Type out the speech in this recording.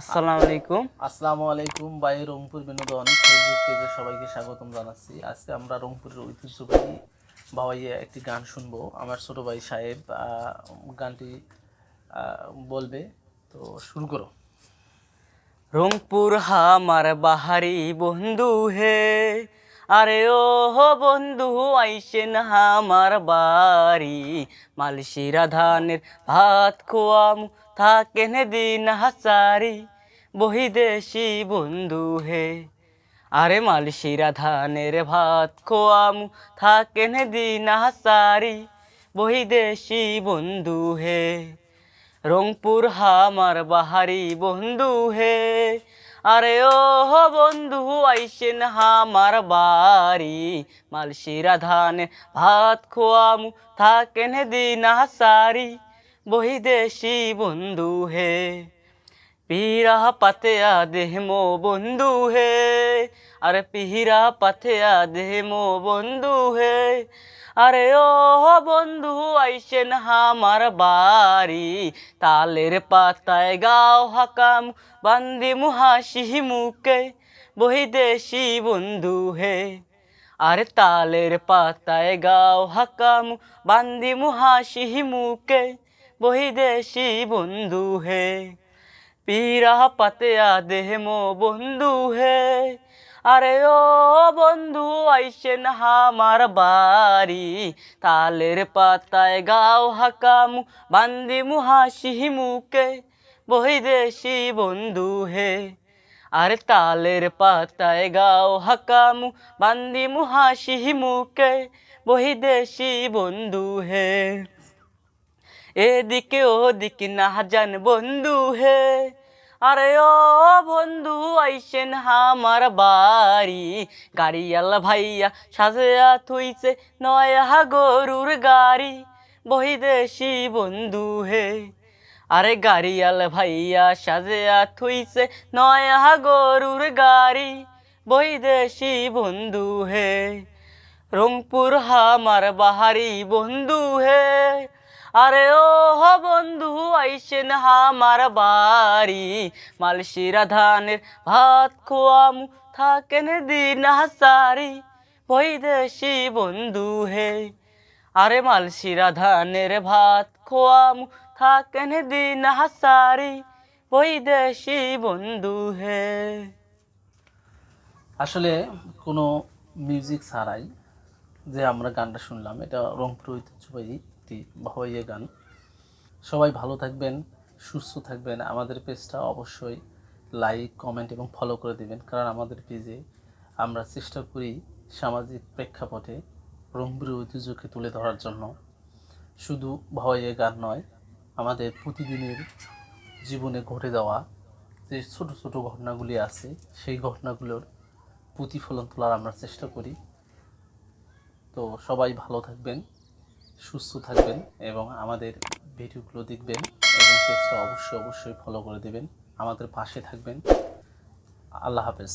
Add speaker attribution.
Speaker 1: আসসালামু আলাইকুম।
Speaker 2: আসসালামু আলাইকুম বাই রংপুর বিনোদন ফেসবুক পেজে সবাইকে স্বাগতম জানাচ্ছি। আজকে আমরা রংপুরের ঐতিহ্যবাহী বাবাইয়ে একটি গান শুনব। আমার ছোট ভাই সাহেব গানটি বলবে। তো শুরু করো।
Speaker 1: রংপুর হামার বাহারি বন্ধু হে আরে ও বন্ধু, আইসেন হামার বাড়ি। মালসিরা ধানের ভাত খোয়াম, থাকেন দিন হাসারি। বহিদেশি বন্ধু হে। আরে মালসিরা ধানের ভাত খোয়াম, থাকেন দিন হাসারি। বহিদেশি বন্ধু হে। রংপুর হামার বাহারি বন্ধু হে। আরে ও বন্ধু, আইসেন হামার বাড়ি। মালসিরা ধানে ভাত খোয়ামু, থাকেন দিনা সারি বহিদেশি বন্ধু হে। পীরা পাতেয়া দেহ মো বন্ধু হে আরে পিহিরা পাতেয়া দেহ মো বন্ধু হে আরে ও বন্ধু আইসেন হামার বাড়ি তালের পাতায় গাও হাকাম বান্দি মুহাসি মুকে বহিদেশি বন্ধু হে আরে তালের পাতায় গাও হাকাম বান্দি মুহাসি মুকে বহিদেশি বন্ধু হে পীরা পাতেয়া দেহ মো বন্ধু হে। আরে ও বন্ধু আইসেন হামার বাড়ি। তালের পাতায় গাও হাকাম, বান্দি মুহাসি মুকে বহিদেশি বন্ধু হে। আরে তালের পাতায় গাও হাকাম, বান্দি মুহাসি মুকে বহিদেশি বন্ধু হে। এদিকে ওদিকে না জান বন্ধু হে। আরে ও বন্ধু, আইসেন হামার বাড়ি। গাড়িয়াল ভাইয়া সাজেয়া থুইছে নয়া গরুর গাড়ি। বহিদেশি বন্ধু হে। আরে গাড়িয়াল ভাইয়া সাজেয়া থুইছে নয়া গরুর গাড়ি। বহিদেশি বন্ধু হে। রংপুর হামার বাহারি বন্ধু হে। আরে ও হো বন্ধু, আইসেন হামার বাড়ি। মালসিরা ধানের ভাত খোয়ামু, থাকেন দিন হাসারি। বৈদেশি বন্ধু হে। আরে মালসিরা ধানের ভাত খোয়ামু, থাকেন দিন হাসারি। বৈদেশি বন্ধু হে।
Speaker 2: আসলে কোনো মিউজিক ছাড়াই যে আমরা গানটা শুনলাম, এটা রংপুর ঐতিহ্যবাহী একটি ভাবাইয়ে গান। সবাই ভালো থাকবেন, সুস্থ থাকবেন। আমাদের পেজটা অবশ্যই লাইক কমেন্ট এবং ফলো করে দেবেন। কারণ আমাদের পেজে আমরা চেষ্টা করি সামাজিক প্রেক্ষাপটে রংপুরের ঐতিহ্যকে তুলে ধরার জন্য। শুধু ভাবাইয়ে গান নয়, আমাদের প্রতিদিনের জীবনে ঘটে যাওয়া যে ছোট ছোট ঘটনাগুলি আছে, সেই ঘটনাগুলোর প্রতিফলন তোলার আমরা চেষ্টা করি। তো সবাই ভালো থাকবেন, সুস্থ থাকবেন এবং আমাদের ভিডিওগুলো দেখবেন এবং পেজটা অবশ্যই অবশ্যই ফলো করে দেবেন। আমাদের পাশে থাকবেন। আল্লাহ হাফেজ।